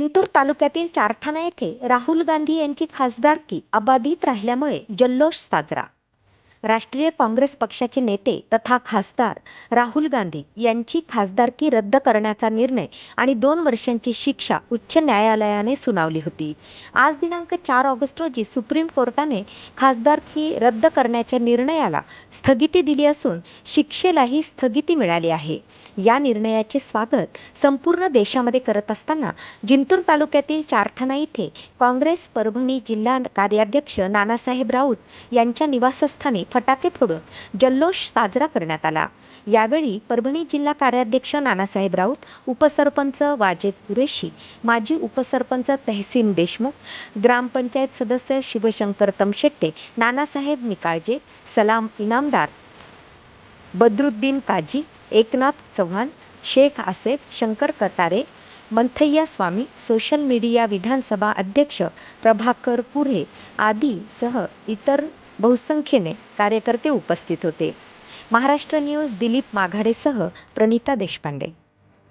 जिंतूर तालुक्यातील चारठाणा येथे राहुल गांधी यांची खासदारकी अबाधित राहिल्यामुळे जल्लोष साजरा. राष्ट्रीय काँग्रेस पक्षाचे नेते तथा खासदार राहुल गांधी यांची खासदारकी रद्द करण्याचा निर्णय आणि दोन वर्षांची शिक्षा उच्च न्यायालयाने सुनावली होती. आज दिनांक चार ऑगस्ट रोजी सुप्रीम कोर्टाने खासदारकी रद्द करण्याच्या निर्णयाला स्थगिती दिली असून शिक्षेलाही स्थगिती मिळाली आहे. या निर्णयाचे स्वागत संपूर्ण देशामध्ये करत असताना जिंतूर तालुक्यातील चारठाणा येथे काँग्रेस परभणी जिल्हा कार्याध्यक्ष नानासाहेब राऊत यांच्या निवासस्थानी फटाके फोडून जल्लोष साजरा करण्यात आला. यावेळी परभणी जिल्हा कार्याध्यक्ष नानासाहेब राऊत उपसरपंच वाजेद कुरेशी माजी उपसरपंच तहसीन देशमुख ग्रामपंचायत सदस्य शिवशंकर तमशेट्टे नानासाहेब निकाळजे सलाम इनामदार बद्रुद्दीन काजी एकनाथ चव्हाण शेख आसेफ शंकर कतारे मंथय्या स्वामी सोशल मीडिया विधानसभा अध्यक्ष प्रभाकर पुरे आदी सह इतर बहुसंख्येने कार्यकर्ते उपस्थित होते. महाराष्ट्र न्यूज दिलीप माघाडेसह प्रणिता देशपांडे.